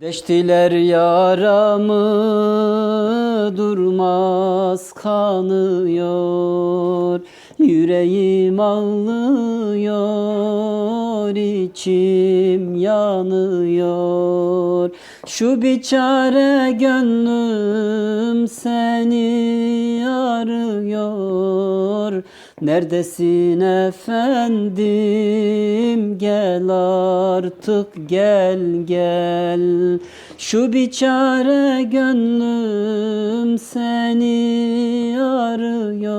Deştiler yaramı durmaz kanıyor. Yüreğim ağlıyor içim yanıyor. Şu biçare gönlüm seni arıyor. Neredesin efendim gel artık gel gel. Şu biçare gönlüm seni arıyor.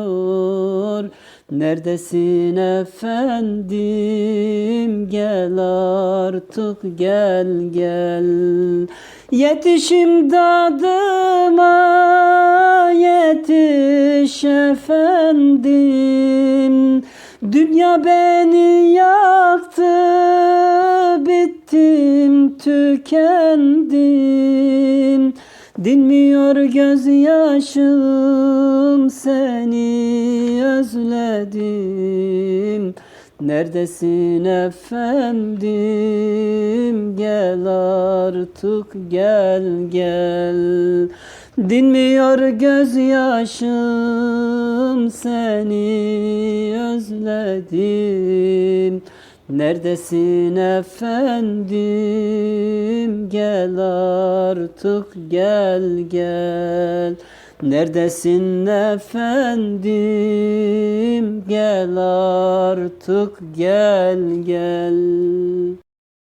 Neredesin efendim? Gel artık gel gel. Yetişim dadıma yetiş efendim Dünya beni yaktı bittim tükendim. Dinmiyor gözyaşım seni özledim. Neredesin efendim? Gel artık gel gel Dinmiyor gözyaşım seni özledim. Neredesin efendim? Gel artık gel gel. Neredesin efendim? Gel artık gel gel